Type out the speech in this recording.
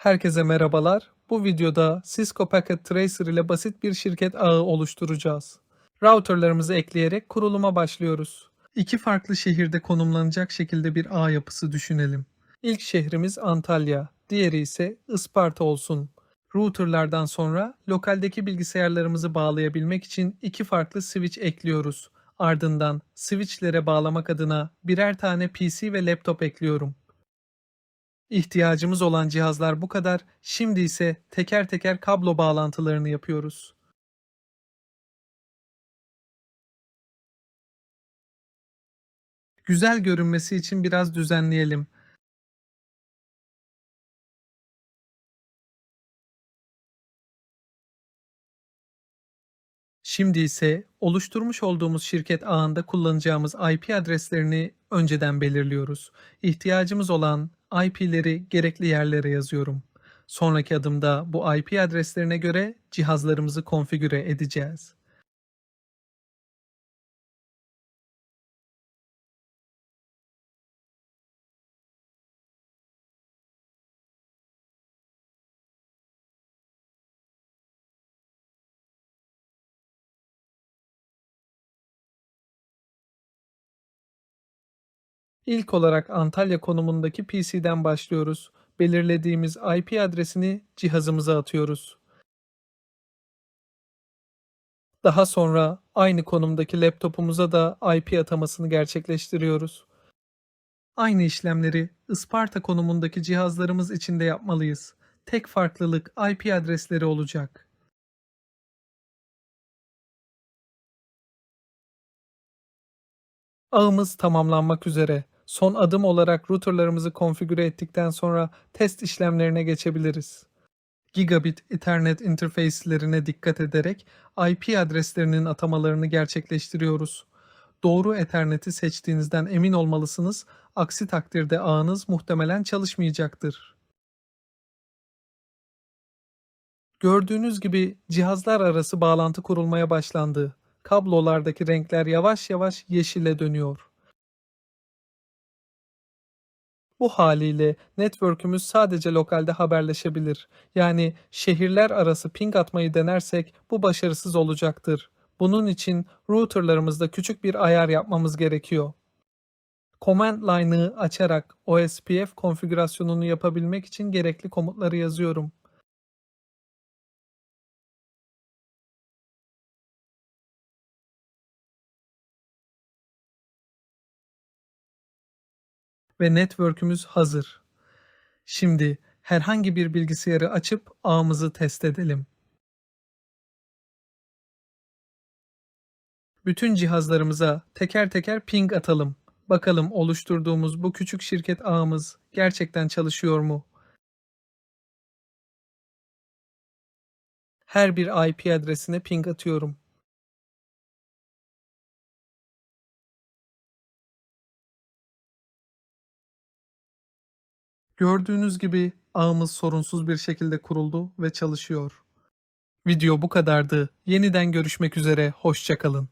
Herkese merhabalar. Bu videoda Cisco Packet Tracer ile basit bir şirket ağı oluşturacağız. Routerlarımızı ekleyerek kuruluma başlıyoruz. İki farklı şehirde konumlanacak şekilde bir ağ yapısı düşünelim. İlk şehrimiz Antalya, diğeri ise Isparta olsun. Routerlardan sonra lokaldeki bilgisayarlarımızı bağlayabilmek için iki farklı switch ekliyoruz. Ardından switchlere bağlamak adına birer tane PC ve laptop ekliyorum. İhtiyacımız olan cihazlar bu kadar. Şimdi ise teker teker kablo bağlantılarını yapıyoruz. Güzel görünmesi için biraz düzenleyelim. Şimdi ise oluşturmuş olduğumuz şirket ağında kullanacağımız IP adreslerini önceden belirliyoruz. İhtiyacımız olan IP'leri gerekli yerlere yazıyorum. Sonraki adımda bu IP adreslerine göre cihazlarımızı konfigüre edeceğiz. İlk olarak Antalya konumundaki PC'den başlıyoruz. Belirlediğimiz IP adresini cihazımıza atıyoruz. Daha sonra aynı konumdaki laptopumuza da IP atamasını gerçekleştiriyoruz. Aynı işlemleri Isparta konumundaki cihazlarımız için de yapmalıyız. Tek farklılık IP adresleri olacak. Ağımız tamamlanmak üzere. Son adım olarak routerlarımızı konfigüre ettikten sonra test işlemlerine geçebiliriz. Gigabit Ethernet interface'lerine dikkat ederek IP adreslerinin atamalarını gerçekleştiriyoruz. Doğru Ethernet'i seçtiğinizden emin olmalısınız. Aksi takdirde ağınız muhtemelen çalışmayacaktır. Gördüğünüz gibi cihazlar arası bağlantı kurulmaya başlandı. Kablolardaki renkler yavaş yavaş yeşile dönüyor. Bu haliyle network'ümüz sadece lokalde haberleşebilir. Yani şehirler arası ping atmayı denersek bu başarısız olacaktır. Bunun için routerlarımızda küçük bir ayar yapmamız gerekiyor. Command line'ı açarak OSPF konfigürasyonunu yapabilmek için gerekli komutları yazıyorum. Ve network'ümüz hazır. Şimdi herhangi bir bilgisayarı açıp ağımızı test edelim. Bütün cihazlarımıza teker teker ping atalım. Bakalım oluşturduğumuz bu küçük şirket ağımız gerçekten çalışıyor mu? Her bir IP adresine ping atıyorum. Gördüğünüz gibi ağımız sorunsuz bir şekilde kuruldu ve çalışıyor. Video bu kadardı. Yeniden görüşmek üzere, hoşçakalın.